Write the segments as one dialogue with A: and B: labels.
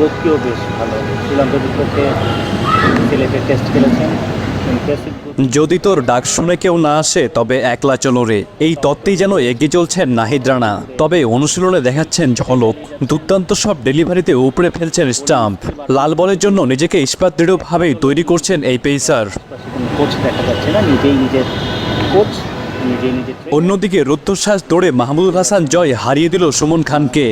A: গতিও বেশ ভালো। শ্রীলঙ্কার বিপক্ষে সিলেটে টেস্ট খেলেছেন
B: যদি তোর ডাক শুনে কেউ না আসে তবে একলা চলো রে। এই তত্ত্বেই যেন এগিয়ে চলছেন নাহিদ রানা। তবে অনুশীলনে দেখাচ্ছেন ঝলক। দুর্দান্ত সব ডেলিভারিতে উপরে ফেলছেন স্টাম্প। লাল বলের জন্য নিজেকে ইস্পাত দৃঢ়ভাবেই তৈরি করছেন এই পেসার
A: কোচ দেখা যাচ্ছে না। নিজেই নিজের কোচ।
B: অন্যদিকে রুদ্ধশ্বাস দৌড়ে মাহমুদুল হাসান জয় হারিয়ে দিল সুমন খানকে।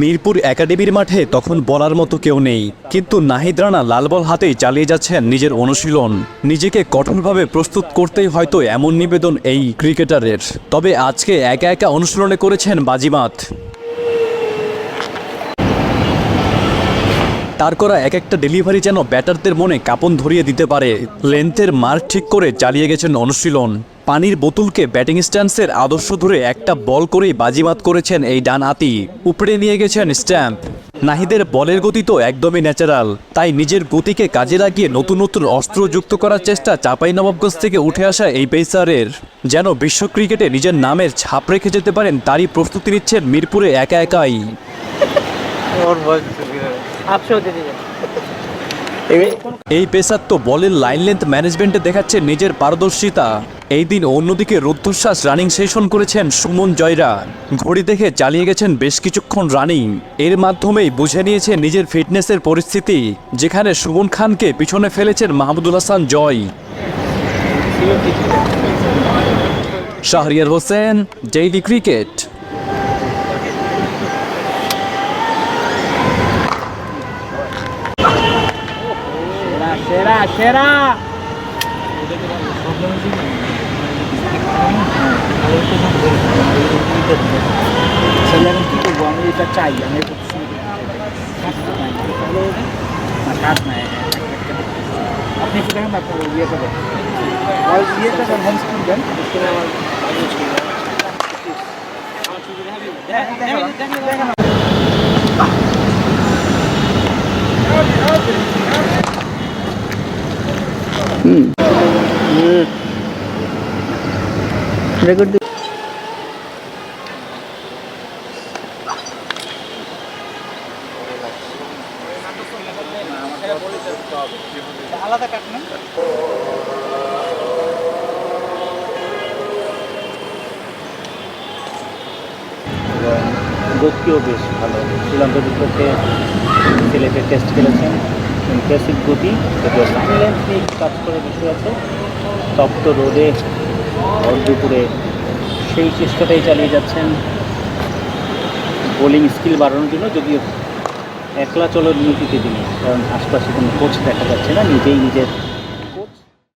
B: মিরপুর একাডেমির মাঠে তখন বলার মতো কেউ নেই, কিন্তু নাহিদ রানা লালবল হাতেই চালিয়ে যাচ্ছেন নিজের অনুশীলন। নিজেকে কঠোরভাবে প্রস্তুত করতেই হয়তো এমন নিবেদন এই ক্রিকেটারের। তবে আজকে একা একা অনুশীলনে করেছেন বাজিমাত। তার করা এক একটা ডেলিভারি যেন ব্যাটারদের মনে কাপন ধরিয়ে দিতে পারে। লেন্থের মার্ক ঠিক করে চালিয়ে গেছেন অনুশীলন। পানির বোতলকে ব্যাটিং স্ট্যান্সের আদর্শ ধরে একটা বল করেই বাজিমাত করেছেন এই ডান আতি উপরে নিয়ে গেছেন স্ট্যাম্প। নাহিদের বলের গতি তো একদমই ন্যাচারাল তাই নিজের গতিকে কাজে লাগিয়ে নতুন নতুন অস্ত্র যুক্ত করার চেষ্টা চাপাই নবাবগঞ্জ থেকে উঠে আসা এই পেসারের। যেন বিশ্ব ক্রিকেটে নিজের নামের ছাপ রেখে যেতে পারেন তারই প্রস্তুতি নিচ্ছেন মিরপুরে একা একাই। এই পেসার তো বলের লাইন লেন্থ ম্যানেজমেন্টে দেখাচ্ছে নিজের পারদর্শিতা। এই দিন অন্যদিকে রুদ্ধশ্বাস রানিং সেশন করেছেন সুমন জয়রা। ঘড়ি দেখে চালিয়ে গেছেন বেশ কিছুক্ষণ রানিং এর মাধ্যমেই বুঝে নিয়েছে নিজের ফিটনেসের পরিস্থিতি যেখানে সুমন খানকে পিছনে ফেলেছেন মাহমুদুল হাসান জয়। শাহরিয়ার হোসেন ডেইলি ক্রিকেট
A: সেরা সেরা ছেলে আমি কী করব আমি এটা চাই আমি কাজ নাই আপনি একটু দেখেন আপনার ইয়েটা ওই ইয়েটা দেন হোম স্কুল দেন গতিও বেশ ভালো। শ্রীলঙ্কার বিপক্ষে সিলেটে টেস্ট খেলেছেন। ইমপ্রেসিভ গতি, যদিও লাইন লেন্থ নিয়ে কাজ করে বিষয় আছে, তপ্ত রোদে ভর দুপুরে সেই চেষ্টাটাই চালিয়ে যাচ্ছেন বোলিং স্কিল বাড়ানোর জন্য, যদিও একলা চলার নীতিতে তিনি, কারণ আশপাশে কোনো কোচ দেখা যাচ্ছে না, নিজেই নিজের